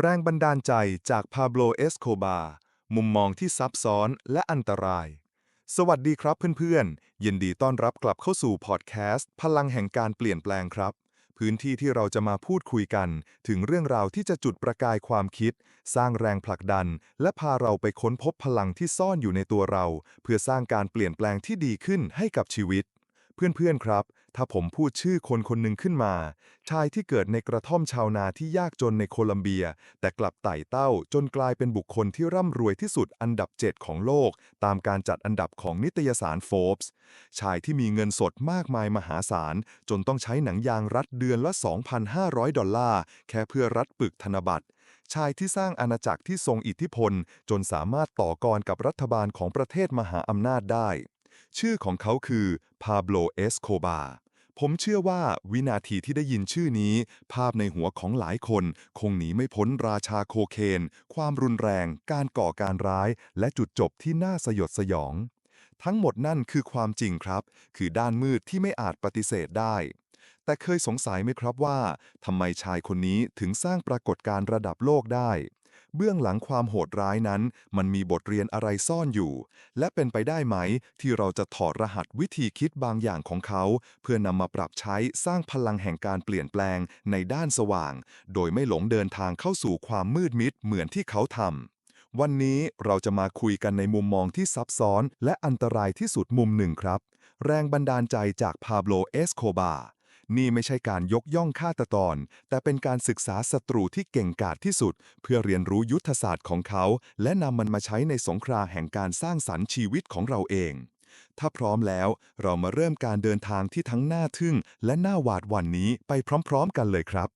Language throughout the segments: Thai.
แรงบันดาลใจจากพาโบลเอสโคบา มุมมองที่ซับซ้อนและอันตราย สวัสดีครับเพื่อนๆ ยินดีต้อนรับกลับเข้าสู่พอดแคสต์พลังแห่งการเปลี่ยนแปลงครับ พื้นที่ที่เราจะมาพูดคุยกัน ถึงเรื่องราวที่จะจุดประกายความคิด สร้างแรงผลักดัน และพาเราไปค้นพบพลังที่ซ่อนอยู่ในตัวเรา เพื่อสร้างการเปลี่ยนแปลงที่ดีขึ้นให้กับชีวิต เพื่อนๆครับ ถ้าผมพูดชื่อคนคนหนึ่งขึ้นมา ชายที่เกิดในกระท่อมชาวนาที่ยากจนในโคลัมเบีย แต่กลับไต่เต้าจนกลายเป็นบุคคลที่ร่ำรวยที่สุดอันดับ 7 ของโลก ตามการจัดอันดับของนิตยสารโฟบส์ชายที่มีเงินสดมากมายมหาศาล จนต้องใช้หนังยางรัดเดือนละ 2,500 ดอลลาร์ แค่เพื่อรัดปึกธนบัตรชายที่สร้างอาณาจักรที่ทรงอิทธิพล จนสามารถต่อกรกับรัฐบาลของประเทศมหาอำนาจได้ ชื่อของเขาคือ พาโบลเอสโคบา ผมเชื่อว่าวินาทีที่ได้ยินชื่อนี้ ภาพในหัวของหลายคน คงหนีไม่พ้นราชาโคเคน ความรุนแรง การก่อการร้าย และจุดจบที่น่าสยดสยอง ทั้งหมดนั่นคือความจริงครับ คือด้านมืดที่ไม่อาจปฏิเสธได้ แต่เคยสงสัยไหมครับว่าทำไมชายคนนี้ถึงสร้างปรากฏการณ์ระดับโลกได้ เบื้องหลังความโหดร้ายนั้น มันมีบทเรียนอะไรซ่อนอยู่ และเป็นไปได้ไหม ที่เราจะถอดรหัสวิธีคิดบางอย่างของเขา เพื่อนำมาปรับใช้สร้างพลังแห่งการเปลี่ยนแปลงในด้านสว่าง โดยไม่หลงเดินทางเข้าสู่ความมืดมิดเหมือนที่เขาทำวันนี้เราจะมาคุยกันในมุมมองที่ซับซ้อน และอันตรายที่สุดมุมหนึ่งครับ แรงบันดาลใจจากพาโบลเอสโคบา นี่ไม่ใช่การยกย่องฆาตกรแต่เป็นการศึกษาศัตรูที่เก่งกาจที่สุด เพื่อเรียนรู้ยุทธศาสตร์ของเขา และนำมันมาใช้ในสงครามแห่งการสร้างสรรค์ชีวิตของเราเอง ถ้าพร้อมแล้วเรามาเริ่มการเดินทางที่ทั้งน่าทึ่ง และน่าหวาดหวั่นนี้ไปพร้อม ๆ กันเลยครับ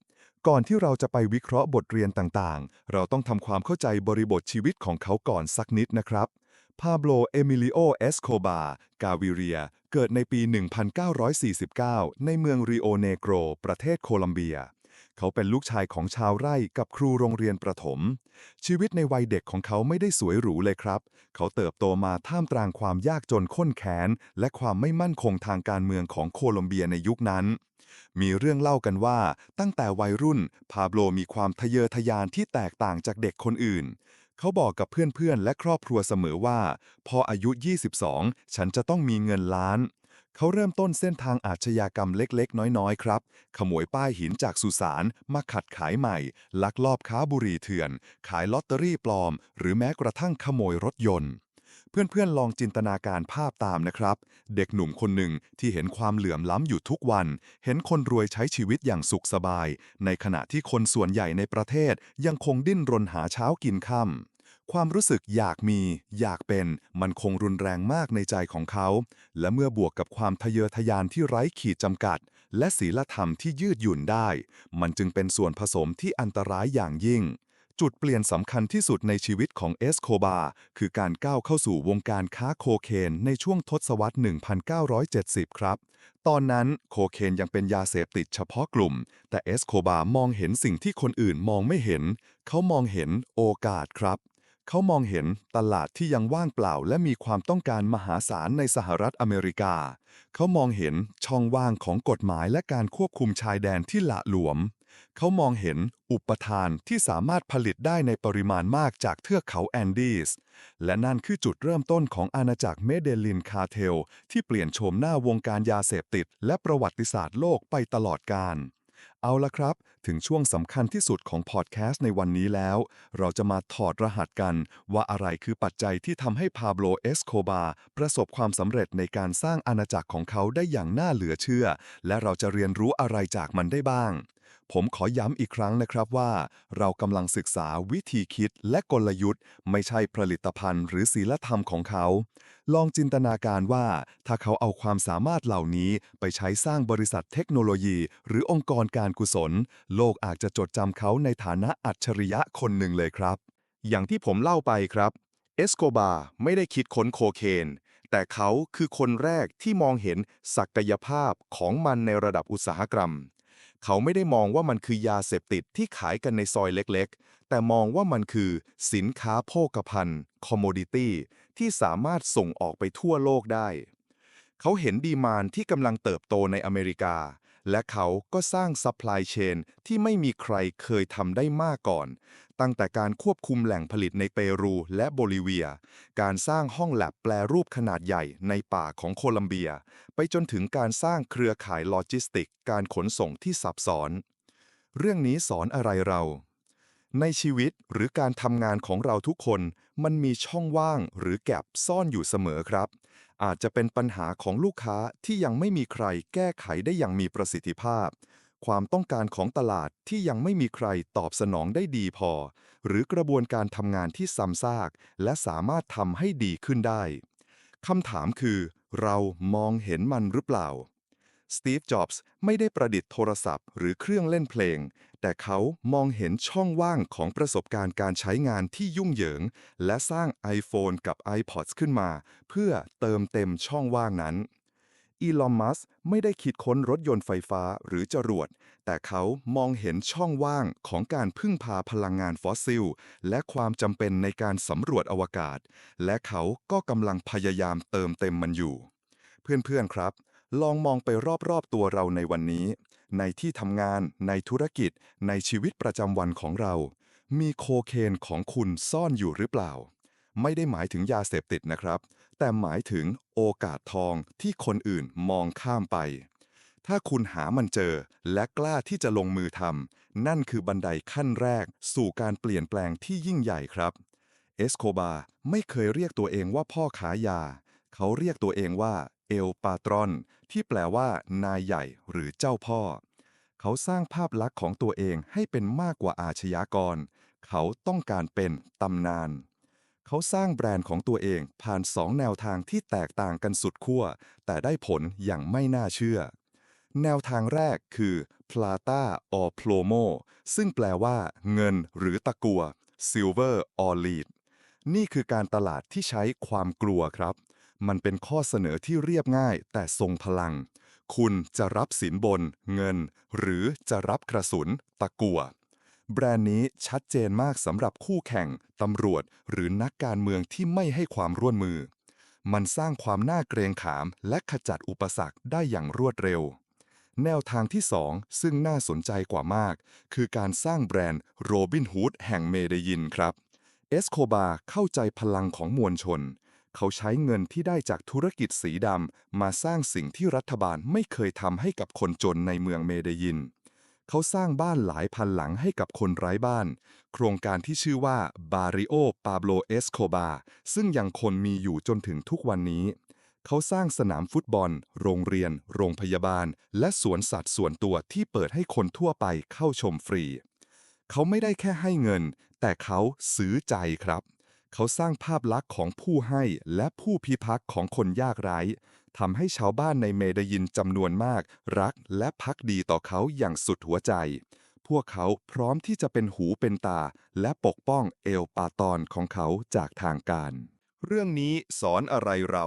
ก่อนที่เราจะไปวิเคราะห์บทเรียนต่างๆ เราต้องทำความเข้าใจบริบทชีวิตของเขาก่อนสักนิดนะครับ พาโบลเอมิลิโอ เอสโคบา กาวิเรีย เกิดในปี 1949 ในเมืองริโอเนโกร ประเทศโคลัมเบีย เขาเป็นลูกชายของชาวไร่กับครูโรงเรียนประถม ชีวิตในวัยเด็กของเขาไม่ได้สวยหรูเลยครับ เขาเติบโตมาท่ามกลางความยากจนข้นแค้น และความไม่มั่นคงทางการเมืองของโคลัมเบียในยุคนั้น มีเรื่องเล่ากันว่า ตั้งแต่วัยรุ่น พาโบลมีความทะเยอทะยานที่แตกต่างจากเด็กคนอื่น เขาบอกกับเพื่อนๆ และครอบครัวเสมอว่า พออายุ 22 ฉันจะต้องมีเงินล้าน เขาเริ่มต้นเส้นทางอาชญากรรมเล็กๆ น้อยๆ ครับ ขโมยป้ายหินจากสุสานมาขัดขายใหม่ ลักลอบค้าบุหรี่เถื่อน ขายลอตเตอรี่ปลอม หรือแม้กระทั่งขโมยรถยนต์ เพื่อนๆ ลองจินตนาการภาพตามนะครับ เด็กหนุ่มคนหนึ่งที่เห็นความเหลื่อมล้ำอยู่ทุกวัน เห็นคนรวยใช้ชีวิตอย่างสุขสบาย ในขณะที่คนส่วนใหญ่ในประเทศยังคงดิ้นรนหาเช้ากินค่ำ ความรู้สึกอยากมี อยากเป็น มันคงรุนแรงมากในใจของเขา และเมื่อบวกกับความทะเยอทะยานที่ไร้ขีดจำกัด และศีลธรรมที่ยืดหยุ่นได้ มันจึงเป็นส่วนผสมที่อันตรายอย่างยิ่ง จุดเปลี่ยนสำคัญที่สุดในชีวิตของเอสโคบาคือการก้าวเข้าสู่วงการค้าโคเคนในช่วงทศวรรษ 1970 ครับ ตอนนั้นโคเคนยังเป็นยาเสพติดเฉพาะกลุ่ม แต่เอสโคบามองเห็นสิ่งที่คนอื่นมองไม่เห็น เขามองเห็นโอกาสครับ เขามองเห็นตลาดที่ยังว่างเปล่า และมีความต้องการมหาศาลในสหรัฐอเมริกา เขามองเห็นช่องว่างของกฎหมายและการควบคุมชายแดนที่ละหลวม เขามองเห็นอุปทานที่สามารถผลิตได้ในปริมาณมากจากเทือกเขาแอนดีส และนั่นคือจุดเริ่มต้นของอาณาจักรเมเดลินคาเทล ที่เปลี่ยนโฉมหน้าวงการยาเสพติด และประวัติศาสตร์โลกไปตลอดกาลเอาละครับ ถึงช่วงสำคัญที่สุดของพอดแคสต์ในวันนี้แล้ว เราจะมาถอดรหัสกันว่าอะไรคือปัจจัยที่ทำให้พาโบลเอสโคบาประสบความสำเร็จในการสร้างอาณาจักรของเขาได้อย่างน่าเหลือเชื่อ และเราจะเรียนรู้อะไรจากมันได้บ้าง ผมขอย้ำอีกครั้งนะครับว่า เรากำลังศึกษาวิธีคิดและกลยุทธ์ ไม่ใช่ผลิตภัณฑ์หรือศีลธรรมของเขา ลองจินตนาการว่า ถ้าเขาเอาความสามารถเหล่านี้ไปใช้สร้างบริษัทเทคโนโลยี หรือองค์กรการกุศล โลกอาจจะจดจำเขาในฐานะอัจฉริยะคนหนึ่งเลยครับ อย่างที่ผมเล่าไปครับเอสโกบาไม่ได้คิดค้นโคเคนแต่เขาคือคนแรกที่มองเห็นศักยภาพของมันในระดับอุตสาหกรรม เขาไม่ได้มองว่ามันคือยาเสพติดที่ขายกันในซอยเล็กๆ แต่มองว่ามันคือสินค้าโภคภัณฑ์คอมมดิตี้ที่สามารถส่งออกไปทั่วโลกได้ เขาเห็นดีมานที่กำลังเติบโตในอเมริกา และเขาก็สร้างซัพพลายเชนที่ไม่มีใครเคยทำได้มากก่อน ตั้งแต่การควบคุมแหล่งผลิตในเปรูและโบลิเวีย การสร้างห้องแลบแปลรูปขนาดใหญ่ในป่าของโคลัมเบีย ไปจนถึงการสร้างเครือข่ายโลจิสติก การขนส่งที่ซับซ้อน เรื่องนี้สอนอะไรเราในชีวิตหรือการทำงานของเราทุกคน มันมีช่องว่างหรือแก็บซ่อนอยู่เสมอครับ อาจจะเป็นปัญหาของลูกค้าที่ยังไม่มีใครแก้ไขได้อย่างมีประสิทธิภาพ ความต้องการของตลาดที่ยังไม่มีใครตอบสนองได้ดีพอ หรือกระบวนการทำงานที่ซ้ำซาก และสามารถทำให้ดีขึ้นได้คำถามคือ เรามองเห็นมันหรือเปล่าสตีฟ จ็อบส์ไม่ได้ประดิษฐ์โทรศัพท์หรือเครื่องเล่นเพลง แต่เขามองเห็นช่องว่างของประสบการณ์การใช้งานที่ยุ่งเหยิง และสร้าง iPhone กับ iPods ขึ้นมา เพื่อเติมเต็มช่องว่างนั้นอีลอน มัสไม่ได้คิดค้นรถยนต์ไฟฟ้าหรือจรวด แต่เขามองเห็นช่องว่างของการพึ่งพาพลังงานฟอสซิล และความจำเป็นในการสำรวจอวกาศ และเขาก็กำลังพยายามเติมเต็มมันอยู่ เพื่อนๆครับ ลองมองไปรอบๆตัวเราในวันนี้ ในที่ทำงาน ในธุรกิจ ในชีวิตประจำวันของเรา มีโคเคนของคุณซ่อนอยู่หรือเปล่า ไม่ได้หมายถึงยาเสพติดนะครับ แต่หมายถึงโอกาสทองที่คนอื่นมองข้ามไป ถ้าคุณหามันเจอและกล้าที่จะลงมือทำนั่นคือบันไดขั้นแรก สู่การเปลี่ยนแปลงที่ยิ่งใหญ่ครับ เอสโคบาไม่เคยเรียกตัวเองว่าพ่อขายา เขาเรียกตัวเองว่าเอลปาตรอน ที่แปลว่านายใหญ่หรือเจ้าพ่อ เขาสร้างภาพลักษณ์ของตัวเองให้เป็นมากกว่าอาชญากร เขาต้องการเป็นตำนาน เขาสร้างแบรนด์ของตัวเองผ่านสองแนวทางที่แตกต่างกันสุดขั้วแต่ได้ผลอย่างไม่น่าเชื่อ แนวทางแรกคือ Plata or Plomo ซึ่งแปลว่า เงินหรือตะกัว Silver or Lead นี่คือการตลาดที่ใช้ความกลัวครับ มันเป็นข้อเสนอที่เรียบง่ายแต่ทรงพลัง คุณจะรับสินบน เงิน หรือจะรับกระสุน ตะกัวแบรนด์นี้ชัดเจนมากสำหรับคู่แข่ง ตำรวจ หรือนักการเมืองที่ไม่ให้ความร่วมมือ มันสร้างความน่าเกรงขาม และขจัดอุปสรรคได้อย่างรวดเร็ว แนวทางที่ 2 ซึ่งน่าสนใจกว่ามาก คือการสร้างแบรนด์โรบินฮูดแห่งเมเดยินครับ เอสโคบาเข้าใจพลังของมวลชน เขาใช้เงินที่ได้จากธุรกิจสีดำมาสร้างสิ่งที่รัฐบาลไม่เคยทำให้กับคนจนในเมืองเมเดยิน เขาสร้างบ้านหลายพันหลังให้กับคนไร้บ้าน โครงการที่ชื่อว่า Barrio Pablo Escobar ซึ่งยังคงมีอยู่จนถึงทุกวันนี้ เขาสร้างสนามฟุตบอล โรงเรียน โรงพยาบาล และสวนสัตว์ส่วนตัวที่เปิดให้คนทั่วไปเข้าชมฟรี เขาไม่ได้แค่ให้เงิน แต่เขาซื้อใจครับ เขาสร้างภาพลักษณ์ของผู้ให้และผู้พิทักษ์ของคนยากไร้ทำให้ชาวบ้านในเมดยินจำนวนมาก รักและพักดีต่อเขาอย่างสุดหัวใจ พวกเขาพร้อมที่จะเป็นหูเป็นตา และปกป้องเอลปาตอนของเขาจากทางการ เรื่องนี้สอนอะไรเรา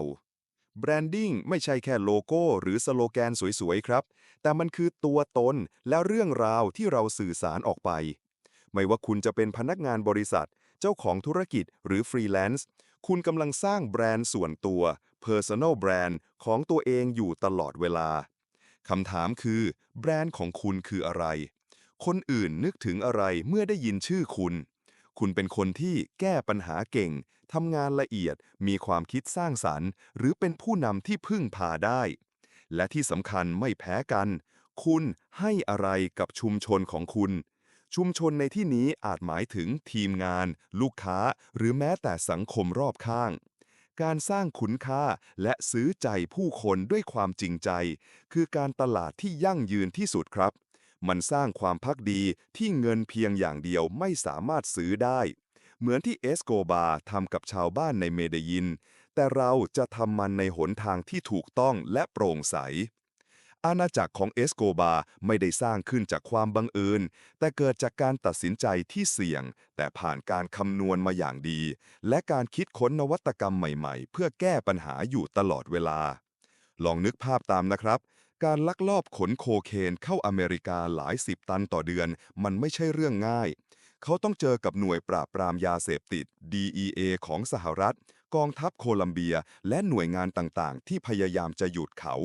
แบรนดิ้งไม่ใช่แค่โลโก้หรือสโลแกนสวยๆ ครับ แต่มันคือตัวตนและเรื่องราวที่เราสื่อสารออกไป ไม่ว่าคุณจะเป็นพนักงานบริษัท เจ้าของธุรกิจหรือฟรีแลนซ์ คุณกำลังสร้างแบรนด์ส่วนตัว Personal Brand ของตัวเองอยู่ตลอดเวลา คำถามคือ แบรนด์ของคุณคืออะไร คนอื่นนึกถึงอะไรเมื่อได้ยินชื่อคุณ คุณเป็นคนที่แก้ปัญหาเก่ง ทำงานละเอียด มีความคิดสร้างสรรค์ หรือเป็นผู้นำที่พึ่งพาได้ และที่สำคัญไม่แพ้กัน คุณให้อะไรกับชุมชนของคุณ ชุมชนในที่นี้อาจหมายถึงทีมงาน ลูกค้า หรือแม้แต่สังคมรอบข้าง การสร้างคุณค่าและซื้อใจผู้คนด้วยความจริงใจ คือการตลาดที่ยั่งยืนที่สุดครับ มันสร้างความพักดีที่เงินเพียงอย่างเดียวไม่สามารถซื้อได้ เหมือนที่เอสโกบาทำกับชาวบ้านในเมเดยิน แต่เราจะทำมันในหนทางที่ถูกต้องและโปร่งใส อาณาจักรของเอสโกบาไม่ได้สร้างขึ้นจากความบังเอิญ แต่เกิดจากการตัดสินใจที่เสี่ยง แต่ผ่านการคำนวณมาอย่างดี และการคิดค้นนวัตกรรมใหม่ๆ เพื่อแก้ปัญหาอยู่ตลอดเวลา ลองนึกภาพตามนะครับ การลักลอบขนโคเคนเข้าอเมริกาหลายสิบตันต่อเดือน มันไม่ใช่เรื่องง่าย เขาต้องเจอกับหน่วยปราบปรามยาเสพติด DEA ของสหรัฐ กองทัพโคลัมเบีย และหน่วยงานต่างๆ ที่พยายามจะหยุดเขา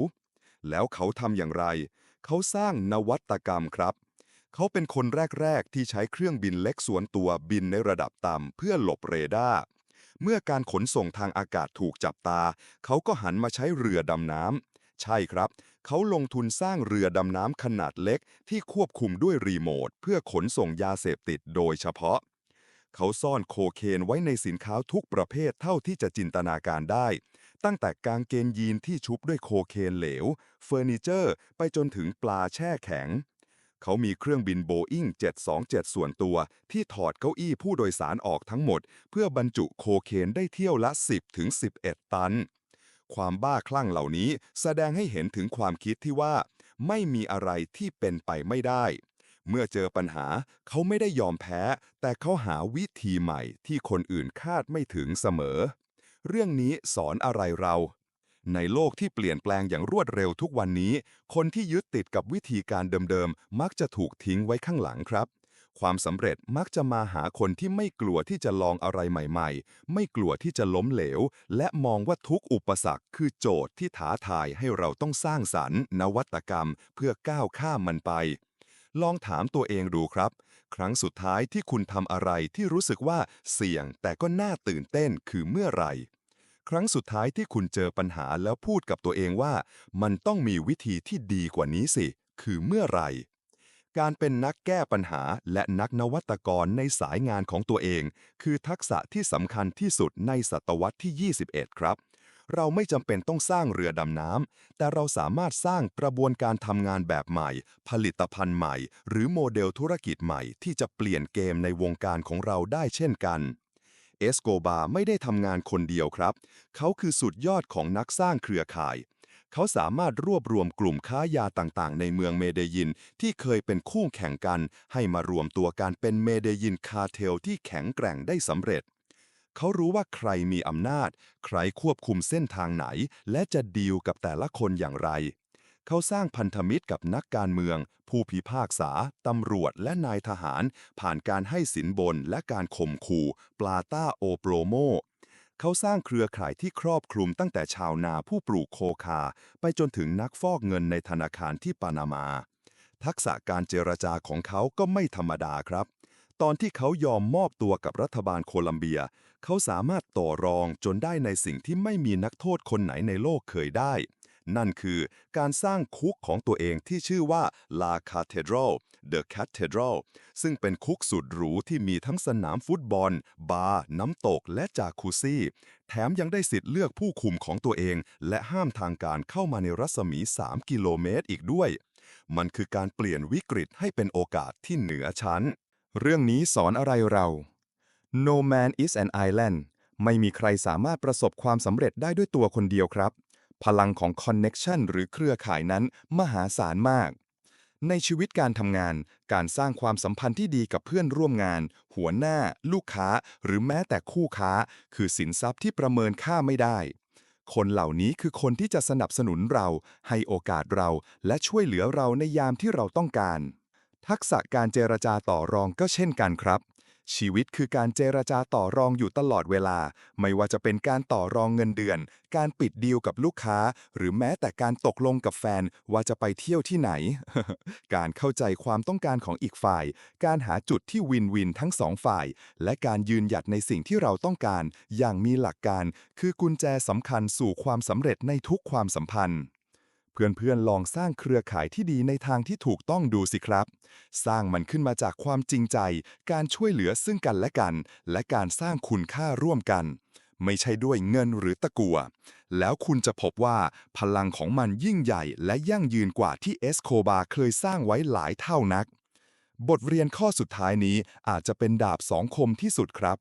แล้วเขาทำอย่างไร เขาสร้างนวัตกรรมครับ เขาเป็นคนแรก ๆ ที่ใช้เครื่องบินเล็กส่วนตัวบินในระดับต่ำเพื่อหลบเรดาร์เมื่อการขนส่งทางอากาศถูกจับตา เขาก็หันมาใช้เรือดำน้ำ ใช่ครับ เขาลงทุนสร้างเรือดำน้ำขนาดเล็ก ที่ควบคุมด้วยรีโมท เพื่อขนส่งยาเสพติดโดยเฉพาะ เขาซ่อนโคเคนไว้ในสินค้าทุกประเภทเท่าที่จะจินตนาการได้ ตั้งแต่กางเกงยีนที่ชุบด้วยโคเคนเหลว เฟอร์นิเจอร์ ไปจนถึงปลาแช่แข็ง เขามีเครื่องบินโบอิ้ง727 ส่วนตัว ที่ถอดเก้าอี้ผู้โดยสารออกทั้งหมด เพื่อบรรจุโคเคนได้เที่ยวละ 10ถึง11 ตัน ความบ้าคลั่งเหล่านี้แสดงให้เห็นถึงความคิดที่ว่า ไม่มีอะไรที่เป็นไปไม่ได้เมื่อเจอปัญหาเขาไม่ได้ยอมแพ้ แต่เขาหาวิธีใหม่ที่คนอื่นคาดไม่ถึงเสมอ เรื่องนี้สอนอะไรเรา ในโลกที่เปลี่ยนแปลงอย่างรวดเร็วทุกวันนี้ คนที่ยึดติดกับวิธีการเดิมๆ มักจะถูกทิ้งไว้ข้างหลังครับ ความสำเร็จมักจะมาหาคนที่ไม่กลัวที่จะลองอะไรใหม่ๆ ไม่กลัวที่จะล้มเหลว และมองว่าทุกอุปสรรคคือโจทย์ที่ท้าทายให้เราต้องสร้างสรรค์นวัตกรรม เพื่อก้าวข้ามมันไปลองถามตัวเองดูครับ ครั้งสุดท้ายที่คุณทำอะไรที่รู้สึกว่าเสี่ยงแต่ก็น่าตื่นเต้นคือเมื่อไหร่ ครั้งสุดท้ายที่คุณเจอปัญหาแล้วพูดกับตัวเองว่า มันต้องมีวิธีที่ดีกว่านี้สิ คือเมื่อไหร่ การเป็นนักแก้ปัญหาและนักนวัตกรในสายงานของตัวเอง คือทักษะที่สำคัญที่สุดในศตวรรษที่ 21 ครับเราไม่จำเป็นต้องสร้างเรือดำน้ำ แต่เราสามารถสร้างกระบวนการทำงานแบบใหม่ ผลิตภัณฑ์ใหม่ หรือโมเดลธุรกิจใหม่ที่จะเปลี่ยนเกมในวงการของเราได้เช่นกัน เอสโกบาไม่ได้ทำงานคนเดียวครับ เขาคือสุดยอดของนักสร้างเครือข่าย เขาสามารถรวบรวมกลุ่มค้ายาต่างๆ ในเมืองเมเดยินที่เคยเป็นคู่แข่งกัน ให้มารวมตัวกันเป็นเมเดยินคาเทลที่แข็งแกร่งได้สำเร็จ เขารู้ว่าใครมีอำนาจ ใครควบคุมเส้นทางไหน และจะดีลกับแต่ละคนอย่างไร เขาสร้างพันธมิตรกับนักการเมือง ผู้พิพากษา ตำรวจและนายทหาร ผ่านการให้สินบนและการข่มขู่ ปลาต้าโอโปรโมเขาสร้างเครือข่ายที่ครอบคลุมตั้งแต่ชาวนาผู้ปลูกโคคา ไปจนถึงนักฟอกเงินในธนาคารที่ปานามา ทักษะการเจรจาของเขาก็ไม่ธรรมดาครับ ตอนที่เขายอมมอบตัวกับรัฐบาลโคลัมเบีย เขาสามารถต่อรองจนได้ในสิ่งที่ไม่มีนักโทษคนไหนในโลกเคยได้ นั่นคือการสร้างคุกของตัวเองที่ชื่อว่า La Cathedral The Cathedral ซึ่งเป็นคุกสุดหรูที่มีทั้งสนามฟุตบอล บาร์น้ำตกและจากุซี่ แถมยังได้สิทธิ์เลือกผู้คุมของตัวเอง และห้ามทางการเข้ามาในรัศมี 3 กิโลเมตรอีกด้วย มันคือการเปลี่ยนวิกฤตให้เป็นโอกาสที่เหนือชั้น เรื่องนี้สอนอะไรเรา No man is an island ไม่มีใครสามารถประสบความสำเร็จได้ด้วยตัวคนเดียวครับ พลังของ connection หรือเครือข่ายนั้นมหาศาลมาก ในชีวิตการทำงาน การสร้างความสัมพันธ์ที่ดีกับเพื่อนร่วมงาน หัวหน้า ลูกค้า หรือแม้แต่คู่ค้า คือสินทรัพย์ที่ประเมินค่าไม่ได้ คนเหล่านี้คือคนที่จะสนับสนุนเรา ให้โอกาสเรา และช่วยเหลือเราในยามที่เราต้องการ ทักษะการเจรจาต่อรองก็เช่นกันครับ ชีวิตคือการเจรจาต่อรองอยู่ตลอดเวลา ไม่ว่าจะเป็นการต่อรองเงินเดือน การปิดดีลกับลูกค้า หรือแม้แต่การตกลงกับแฟนว่าจะไปเที่ยวที่ไหน การเข้าใจความต้องการของอีกฝ่าย การหาจุดที่วินวินทั้งสองฝ่าย และการยืนหยัดในสิ่งที่เราต้องการ อย่างมีหลักการ คือกุญแจสำคัญสู่ความสำเร็จในทุกความสัมพันธ์ เพื่อนๆลองสร้างเครือข่ายที่ดีในทางที่ถูกต้องดูสิครับ สร้างมันขึ้นมาจากความจริงใจ การช่วยเหลือซึ่งกันและกัน และการสร้างคุณค่าร่วมกัน ไม่ใช่ด้วยเงินหรือตะกัว แล้วคุณจะพบว่าพลังของมันยิ่งใหญ่ และยั่งยืนกว่าที่เอสโคบาเคยสร้างไว้หลายเท่านัก บทเรียนข้อสุดท้ายนี้อาจจะเป็นดาบสองคมที่สุดครับ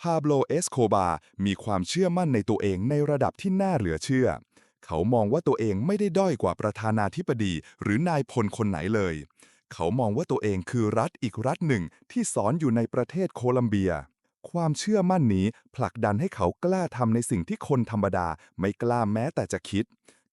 พาโบลเอสโคบา มีความเชื่อมั่นในตัวเองในระดับที่น่าเหลือเชื่อ เขามองว่าตัวเองไม่ได้ด้อยกว่าประธานาธิบดีหรือนายพลคนไหนเลย เขามองว่าตัวเองคือรัฐอีกรัฐหนึ่งที่สอนอยู่ในประเทศโคลัมเบีย ความเชื่อมั่นนี้ผลักดันให้เขากล้าทำในสิ่งที่คนธรรมดาไม่กล้าแม้แต่จะคิด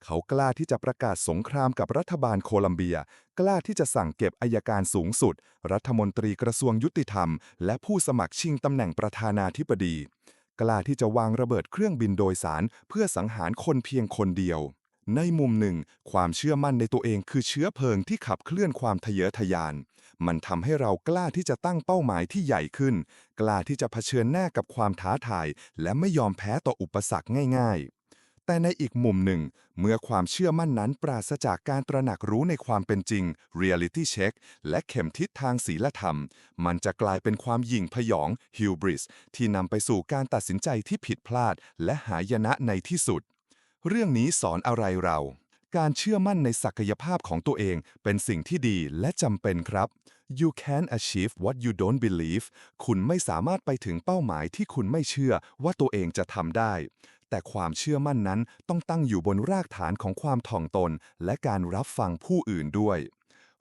เขากล้าที่จะประกาศสงครามกับรัฐบาลโคลัมเบีย กล้าที่จะสั่งเก็บอายการสูงสุด รัฐมนตรีกระทรวงยุติธรรม และผู้สมัครชิงตำแหน่งประธานาธิบดี กล้าที่จะวางระเบิดเครื่องบินโดยสาร เพื่อสังหารคนเพียงคนเดียว ในมุมหนึ่ง ความเชื่อมั่นในตัวเองคือเชื้อเพลิงที่ขับเคลื่อนความทะเยอทะยาน มันทำให้เรากล้าที่จะตั้งเป้าหมายที่ใหญ่ขึ้น กล้าที่จะเผชิญหน้ากับความท้าทาย และไม่ยอมแพ้ต่ออุปสรรคง่าย ๆ แต่ในอีกมุมหนึ่ง เมื่อความเชื่อมั่นนั้นปราศจากการตระหนักรู้ในความเป็นจริง reality check และเข็มทิศทางศีลธรรม มันจะกลายเป็นความหยิ่งพยอง hubris ที่นำไปสู่การตัดสินใจที่ผิดพลาด และหายนะในที่สุด เรื่องนี้สอนอะไรเราการเชื่อมั่นในศักยภาพของตัวเองเป็นสิ่งที่ดีและจำเป็นครับ You can achieve what you don't believe คุณไม่สามารถไปถึงเป้าหมายที่คุณไม่เชื่อว่าตัวเองจะทำได้แต่ความเชื่อมั่นนั้นต้องตั้งอยู่บนรากฐานของความถ่อมตน และการรับฟังผู้อื่นด้วย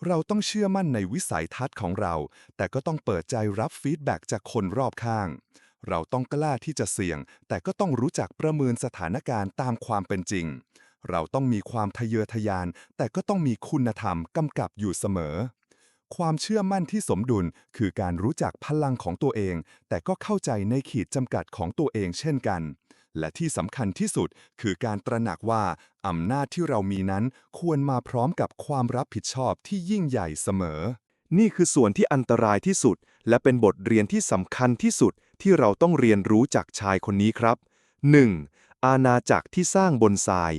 เราต้องเชื่อมั่นในวิสัยทัศน์ของเรา แต่ก็ต้องเปิดใจรับฟีดแบ็กจากคนรอบข้าง เราต้องกล้าที่จะเสี่ยง แต่ก็ต้องรู้จักประเมินสถานการณ์ตามความเป็นจริง เราต้องมีความทะเยอทะยาน แต่ก็ต้องมีคุณธรรมกำกับอยู่เสมอความเชื่อมั่นที่สมดุลคือการรู้จักพลังของตัวเอง แต่ก็เข้าใจในขีดจำกัดของตัวเองเช่นกัน และที่สำคัญที่สุดคือการตระหนักว่าอำนาจที่เรามีนั้นควรมาพร้อมกับความรับผิดชอบที่ยิ่งใหญ่เสมอ นี่คือส่วนที่อันตรายที่สุด และเป็นบทเรียนที่สำคัญที่สุดที่เราต้องเรียนรู้จากชายคนนี้ครับ 1. อาณาจักรที่สร้างบนทราย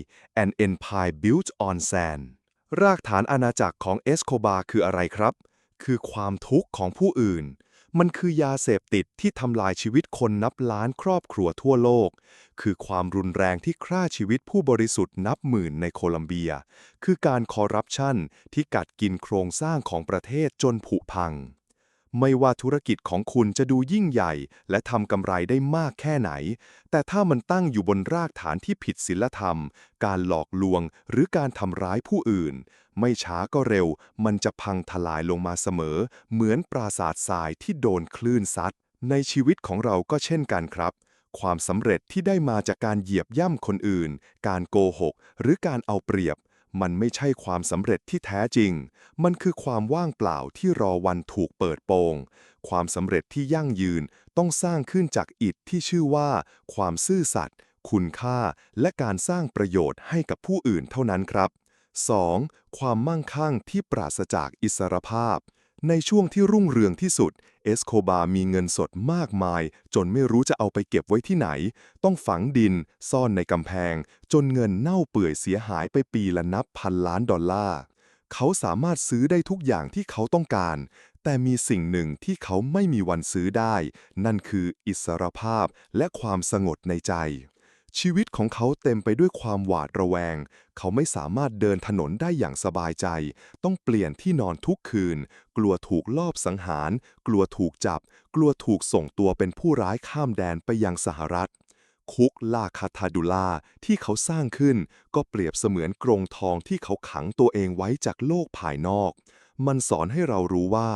an empire built on sand รากฐานอาณาจักรของเอสโคบาคืออะไรครับ คือความทุกข์ของผู้อื่น มันคือยาเสพติดที่ทำลายชีวิตคนนับล้านครอบครัวทั่วโลก คือความรุนแรงที่ฆ่าชีวิตผู้บริสุทธิ์นับหมื่นในโคลัมเบีย คือการคอร์รัปชันที่กัดกินโครงสร้างของประเทศจนผุพัง ไม่ว่าธุรกิจของคุณจะดูยิ่งใหญ่ และทำกำไรได้มากแค่ไหน แต่ถ้ามันตั้งอยู่บนรากฐานที่ผิดศีลธรรม การหลอกลวง หรือการทำร้ายผู้อื่น ไม่ช้าก็เร็ว มันจะพังทลายลงมาเสมอ เหมือนปราสาททรายที่โดนคลื่นซัด ในชีวิตของเราก็เช่นกันครับ ความสำเร็จที่ได้มาจากการเหยียบย่ำคนอื่น การโกหก หรือการเอาเปรียบ มันไม่ใช่ความสำเร็จที่แท้จริง มันคือความว่างเปล่าที่รอวันถูกเปิดโปง ความสำเร็จที่ยั่งยืนต้องสร้างขึ้นจากอิฐที่ชื่อว่า ความซื่อสัตย์ คุณค่า และการสร้างประโยชน์ให้กับผู้อื่นเท่านั้นครับ 2. ความมั่งคั่งที่ปราศจากอิสรภาพ ในช่วงที่รุ่งเรืองที่สุด เอสโคบามีเงินสดมากมาย จนไม่รู้จะเอาไปเก็บไว้ที่ไหน ต้องฝังดิน ซ่อนในกำแพง จนเงินเน่าเปื่อยเสียหายไปปีละนับพันล้านดอลลาร์ เขาสามารถซื้อได้ทุกอย่างที่เขาต้องการ แต่มีสิ่งหนึ่งที่เขาไม่มีวันซื้อได้ นั่นคืออิสรภาพและความสงบในใจ ชีวิตของเขาเต็มไปด้วยความหวาดระแวง เขาไม่สามารถเดินถนนได้อย่างสบายใจ ต้องเปลี่ยนที่นอนทุกคืน กลัวถูกลอบสังหาร กลัวถูกจับ กลัวถูกส่งตัวเป็นผู้ร้ายข้ามแดนไปยังสหรัฐ คุกลาคาทาดูลาที่เขาสร้างขึ้น ก็เปรียบเสมือนกรงทองที่เขาขังตัวเองไว้จากโลกภายนอก มันสอนให้เรารู้ว่า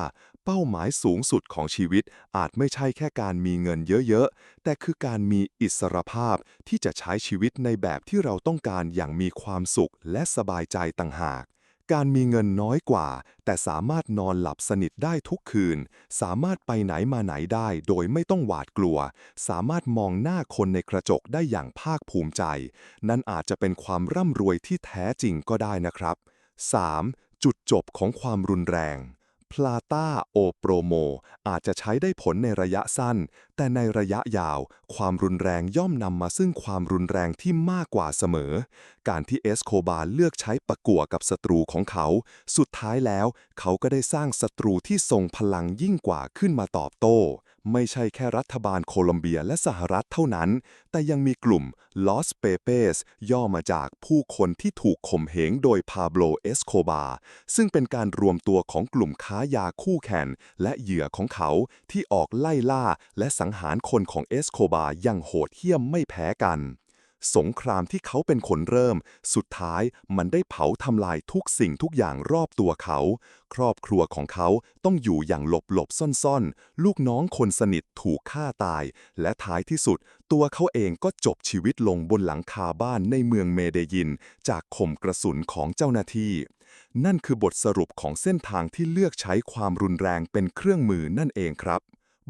เป้าหมายสูงสุดของชีวิตอาจไม่ใช่แค่การมีเงินเยอะๆ แต่คือการมีอิสรภาพที่จะใช้ชีวิตในแบบที่เราต้องการอย่างมีความสุขและสบายใจต่างหาก การมีเงินน้อยกว่า แต่สามารถนอนหลับสนิทได้ทุกคืน สามารถไปไหนมาไหนได้โดยไม่ต้องหวาดกลัว สามารถมองหน้าคนในกระจกได้อย่างภาคภูมิใจ นั่นอาจจะเป็นความร่ำรวยที่แท้จริงก็ได้นะครับ 3. จุดจบของความรุนแรง พลาตาโอโปรโมอาจจะใช้ได้ผลในระยะสั้น แต่ในระยะยาว ความรุนแรงย่อมนำมาซึ่งความรุนแรงที่มากกว่าเสมอ การที่เอสโคบาเลือกใช้ปะกั่วกับศัตรูของเขา สุดท้ายแล้ว เขาก็ได้สร้างศัตรูที่ทรงพลังยิ่งกว่าขึ้นมาตอบโต้ ไม่ใช่แค่รัฐบาลโคลอมเบียและสหรัฐเท่านั้น แต่ยังมีกลุ่ม Los Pepes ย่อมาจากผู้คนที่ถูกข่มเหงโดยพาโบลเอสโคบา ซึ่งเป็นการรวมตัวของกลุ่มค้ายาคู่แข่งและเหยื่อของเขาที่ออกไล่ล่าและสังหารคนของเอสโคบาอย่างโหดเหี้ยมไม่แพ้กัน สงครามที่เขาเป็นคนเริ่ม สุดท้ายมันได้เผาทำลายทุกสิ่งทุกอย่างรอบตัวเขา ครอบครัวของเขาต้องอยู่อย่างหลบหลบซ่อนๆ ลูกน้องคนสนิทถูกฆ่าตาย และท้ายที่สุด ตัวเขาเองก็จบชีวิตลงบนหลังคาบ้านในเมืองเมเดยิน จากข่มกระสุนของเจ้าหน้าที่ นั่นคือบทสรุปของเส้นทางที่เลือกใช้ความรุนแรงเป็นเครื่องมือนั่นเองครับ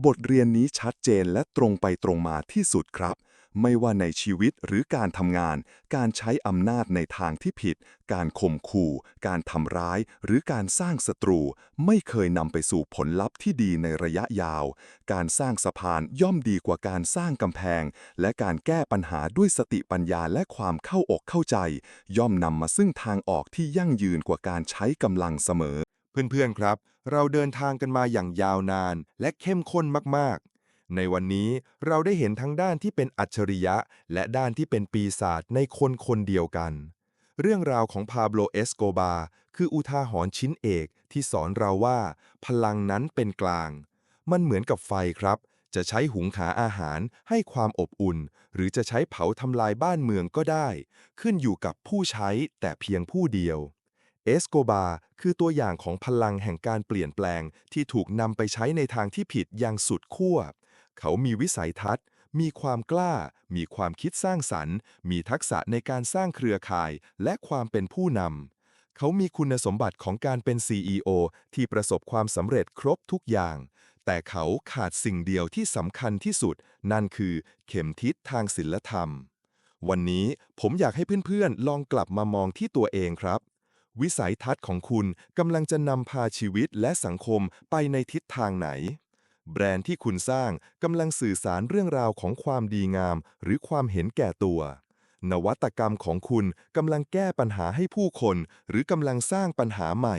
บทเรียนนี้ชัดเจนและตรงไปตรงมาที่สุดครับ ไม่ว่าในชีวิตหรือการทำงาน การใช้อำนาจในทางที่ผิด การข่มขู่ การทำร้าย หรือการสร้างศัตรู ไม่เคยนำไปสู่ผลลัพธ์ที่ดีในระยะยาว การสร้างสะพานย่อมดีกว่าการสร้างกำแพง และการแก้ปัญหาด้วยสติปัญญาและความเข้าอกเข้าใจ ย่อมนำมาซึ่งทางออกที่ยั่งยืนกว่าการใช้กำลังเสมอ เพื่อนๆครับ เราเดินทางกันมาอย่างยาวนาน และเข้มข้นมากๆ ในวันนี้เราได้เห็นทั้งด้านที่เป็นอัจฉริยะ และด้านที่เป็นปีศาจในคนคนเดียวกัน เรื่องราวของพาโบลเอสโกบาคืออุทาหรณ์ชิ้นเอกที่สอนเราว่า พลังนั้นเป็นกลาง มันเหมือนกับไฟครับ จะใช้หุงหาอาหารให้ความอบอุ่น หรือจะใช้เผาทำลายบ้านเมืองก็ได้ ขึ้นอยู่กับผู้ใช้แต่เพียงผู้เดียวเอสโกบาคือตัวอย่างของพลังแห่งการเปลี่ยนแปลงที่ถูกนำไปใช้ในทางที่ผิดอย่างสุดขั้ว เขามีวิสัยทัศน์ มีความกล้า มีความคิดสร้างสรรค์ มีทักษะในการสร้างเครือข่าย และความเป็นผู้นำ เขามีคุณสมบัติของการเป็น CEO ที่ประสบความสำเร็จครบทุกอย่าง แต่เขาขาดสิ่งเดียวที่สำคัญที่สุด นั่นคือเข็มทิศทางศิลธรรม วันนี้ผมอยากให้เพื่อนๆ ลองกลับมามองที่ตัวเองครับวิสัยทัศน์ของคุณกำลังจะนำพาชีวิตและสังคมไปในทิศทางไหน แบรนด์ที่คุณสร้างกำลังสื่อสารเรื่องราวของความดีงาม หรือความเห็นแก่ตัว นวัตกรรมของคุณกำลังแก้ปัญหาให้ผู้คน หรือกำลังสร้างปัญหาใหม่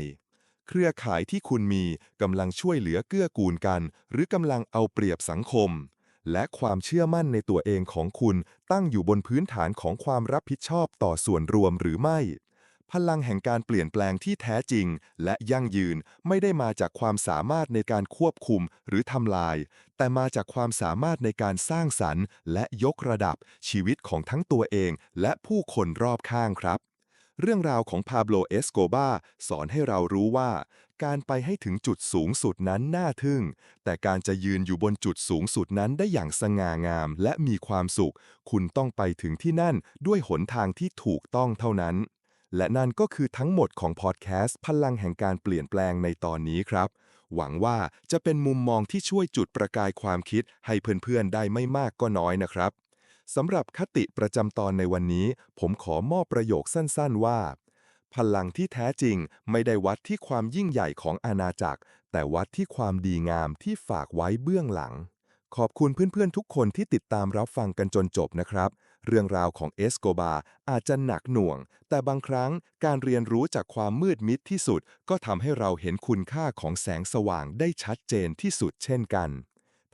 เครือข่ายที่คุณมีกำลังช่วยเหลือเกื้อกูลกัน หรือกำลังเอาเปรียบสังคม และความเชื่อมั่นในตัวเองของคุณตั้งอยู่บนพื้นฐานของความรับผิดชอบต่อส่วนรวมหรือไม่ พลังแห่งการเปลี่ยนแปลงที่แท้จริง และยั่งยืนไม่ได้มาจากความสามารถในการควบคุมหรือทำลาย แต่มาจากความสามารถในการสร้างสรรค์ และยกระดับชีวิตของทั้งตัวเอง และผู้คนรอบข้างครับ เรื่องราวของพาโบลเอสโกบาสอนให้เรารู้ว่า การไปให้ถึงจุดสูงสุดนั้นน่าทึ่ง แต่การจะยืนอยู่บนจุดสูงสุดนั้นได้อย่างสง่างามและมีความสุข คุณต้องไปถึงที่นั่นด้วยหนทางที่ถูกต้องเท่านั้น และนั่นก็คือทั้งหมดของพอดแคสต์พลังแห่งการเปลี่ยนแปลงในตอนนี้ครับ หวังว่าจะเป็นมุมมองที่ช่วยจุดประกายความคิดให้เพื่อนๆ ได้ไม่มากก็น้อยนะครับสำหรับคติประจำตอนในวันนี้ ผมขอมอบประโยคสั้นๆว่า พลังที่แท้จริงไม่ได้วัดที่ความยิ่งใหญ่ของอาณาจักร แต่วัดที่ความดีงามที่ฝากไว้เบื้องหลัง ขอบคุณเพื่อนๆทุกคนที่ติดตามรับฟังกันจนจบนะครับ เรื่องราวของเอสโกบาอาจจะหนักหน่วง แต่บางครั้งการเรียนรู้จากความมืดมิดที่สุด ก็ทำให้เราเห็นคุณค่าของแสงสว่างได้ชัดเจนที่สุดเช่นกัน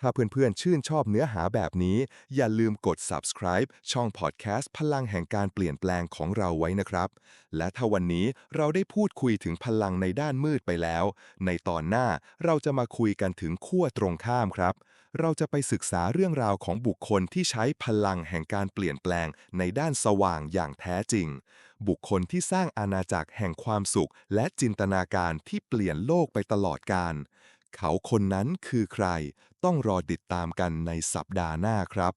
ถ้าเพื่อนๆ ชื่นชอบเนื้อหาแบบนี้ อย่าลืมกด subscribe ช่อง podcast พลังแห่งการเปลี่ยนแปลงของเราไว้นะครับ และถ้าวันนี้เราได้พูดคุยถึงพลังในด้านมืดไปแล้ว ในตอนหน้าเราจะมาคุยกันถึงขั้วตรงข้ามครับ เราจะไปศึกษาเรื่องราวของบุคคลที่ใช้พลังแห่งการเปลี่ยนแปลงในด้านสว่างอย่างแท้จริง บุคคลที่สร้างอาณาจักรแห่งความสุข และจินตนาการที่เปลี่ยนโลกไปตลอดกาลเขาคนนั้นคือใคร ต้องรอติดตามกันในสัปดาห์หน้าครับ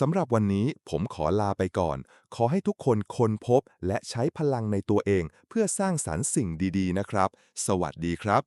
สำหรับวันนี้ผมขอลาไปก่อน ขอให้ทุกคนค้นพบและใช้พลังในตัวเองเพื่อสร้างสรรค์สิ่งดี ๆ นะครับ สวัสดีครับ